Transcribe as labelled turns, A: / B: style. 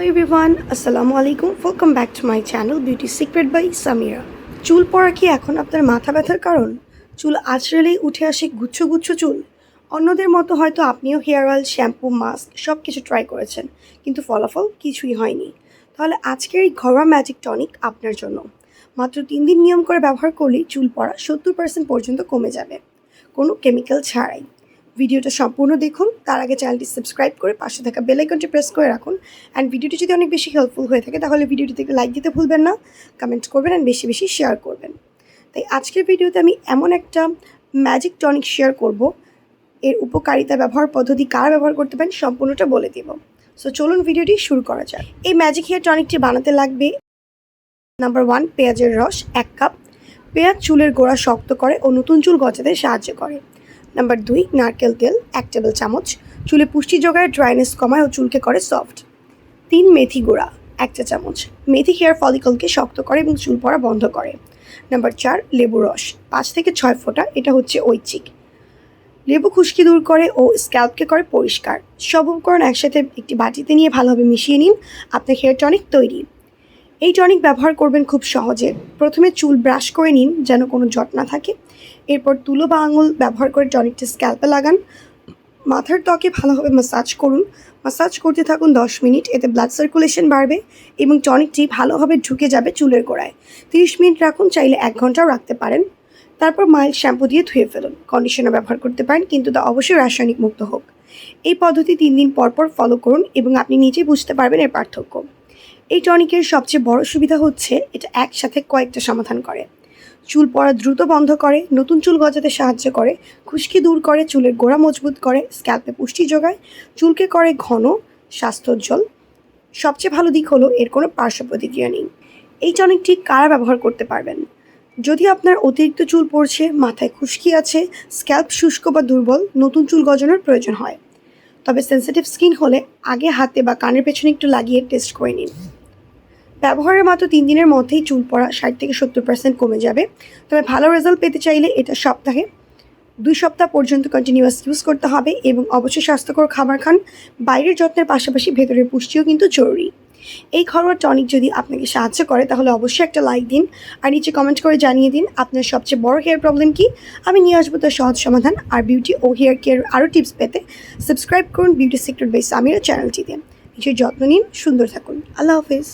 A: Hello everyone আসসালামু আলাইকুম welcome back to my channel beauty secret by Samira চুল পড়া কি এখন আপনার মাথা ব্যথার কারণ? চুল আঁচড়ালেই উঠে আসে গুচ্ছ গুচ্ছ চুল। অন্যদের মতো হয়তো আপনিও হেয়ার অয়েল, শ্যাম্পু, মাস্ক সব কিছু ট্রাই করেছেন, কিন্তু ফলাফল কিছুই হয়নি। তাহলে আজকের এই ঘরোয়া ম্যাজিক টনিক আপনার জন্য। মাত্র তিন দিন নিয়ম করে ব্যবহার করলেই চুল পড়া সত্তর পার্সেন্ট পর্যন্ত কমে যাবে। কোনো কেমিক্যাল ছাড়াই। ভিডিওটা সম্পূর্ণ দেখুন। তার আগে চ্যানেলটি সাবস্ক্রাইব করে পাশে থাকা বেল আইকনটি প্রেস করে রাখুন। অ্যান্ড ভিডিওটি যদি অনেক বেশি হেল্পফুল হয়ে থাকে, তাহলে ভিডিওটিতে লাইক দিতে ভুলবেন না কমেন্ট করবেন অ্যান্ড বেশি বেশি শেয়ার করবেন। তাই আজকের ভিডিওতে আমি এমন একটা ম্যাজিক টনিক শেয়ার করব। এর উপকারিতা ব্যবহার পদ্ধতি কারা ব্যবহার করতে পারেন সম্পূর্ণটা বলে দেব। সো চলুন ভিডিওটি শুরু করা যাক। এই ম্যাজিক হেয়ার টনিকটি বানাতে লাগবে নাম্বার ওয়ান পেঁয়াজের রস এক কাপ পেঁয়াজ চুলের গোড়া শক্ত করে ও নতুন চুল গজাতে সাহায্য করে। নাম্বার দুই, নারকেল তেল, এক টেবিল চামচ, চুলে পুষ্টি যোগায় ড্রাইনেস কমায় ও চুলকে করে সফট। তিন, মেথি গুঁড়া, এক চা চামচ। মেথি হেয়ার ফলিকলকে শক্ত করে এবং চুল পড়া বন্ধ করে। নাম্বার চার, লেবু রস, পাঁচ থেকে ছয় ফোঁটা, এটা হচ্ছে ঐচ্ছিক। লেবু খুশকি দূর করে ও স্ক্যাল্পকে করে পরিষ্কার। সব উপকরণ একসাথে একটি বাটিতে নিয়ে ভালোভাবে মিশিয়ে নিন। আপনার হেয়ার টনিক তৈরি। এই টনিক ব্যবহার করবেন খুব সহজে। প্রথমে চুল ব্রাশ করে নিন যেন কোনো জট না থাকে। এরপর তুলো বা আঙুল ব্যবহার করে টনিকটা স্ক্যাল্পে লাগান। মাথার ত্বকে ভালোভাবে ম্যাসাজ করুন। ম্যাসাজ করতে থাকুন দশ মিনিট, এতে ব্লাড সার্কুলেশন বাড়বে এবং টনিকটি ভালোভাবে ঢুকে যাবে চুলের গোড়ায়। তিরিশ মিনিট রাখুন, চাইলে এক ঘন্টাও রাখতে পারেন। তারপর মাইল্ড শ্যাম্পু দিয়ে ধুয়ে ফেলুন। কন্ডিশনার ব্যবহার করতে পারেন, কিন্তু তা অবশ্যই রাসায়নিক মুক্ত হোক। এই পদ্ধতি তিন দিন পর পর ফলো করুন এবং আপনি নিজেই বুঝতে পারবেন এর পার্থক্য। এই টনিকের সবচেয়ে বড় সুবিধা হচ্ছে এটা একসাথে কয়েকটা সমাধান করে। চুল পড়া দ্রুত বন্ধ করে, নতুন চুল গজাতে সাহায্য করে, খুশকি দূর করে, চুলের গোড়া মজবুত করে, স্ক্যাল্পে পুষ্টি যোগায়, চুলকে করে ঘন, স্বাস্থ্যোজ্জ্বল। সবচেয়ে ভালো দিক হলো এর কোনো পার্শ্ব প্রতিক্রিয়া নেই। এই টনিকটি কারা ব্যবহার করতে পারবেন? যদি আপনার অতিরিক্ত চুল পড়ছে, মাথায় খুশকি আছে, স্ক্যাল্প শুষ্ক বা দুর্বল, নতুন চুল গজানোর প্রয়োজন হয়। তবে সেন্সিটিভ স্কিন হলে আগে হাতে বা কানের পেছনে একটু লাগিয়ে টেস্ট করে নিন। ব্যবহারের মাত্র তিন দিনের মধ্যেই চুল পড়া ষাট থেকে সত্তর পার্সেন্ট কমে যাবে। তবে ভালো রেজাল্ট পেতে চাইলে এটা সপ্তাহে দুই সপ্তাহ পর্যন্ত কন্টিনিউয়াস ইউজ করতে হবে এবং অবশ্যই স্বাস্থ্যকর খাবার খান। বাইরের যত্নের পাশাপাশি ভেতরের পুষ্টিও কিন্তু জরুরি। এই ঘরোয়া টনিক যদি আপনাকে সাহায্য করে, তাহলে অবশ্যই একটা লাইক দিন আর নিচে কমেন্ট করে জানিয়ে দিন আপনার সবচেয়ে বড় হেয়ার প্রবলেম কি। আমি নিয়ে আসব তার সহজ সমাধান আর বিউটি ও হেয়ার কেয়ার আরও টিপস পেতে। সাবস্ক্রাইব করুন বিউটি সিক্রেট বাই সামিরা চ্যানেলটিতে নিজের যত্ন নিন, সুন্দর থাকুন। আল্লাহ হাফিজ।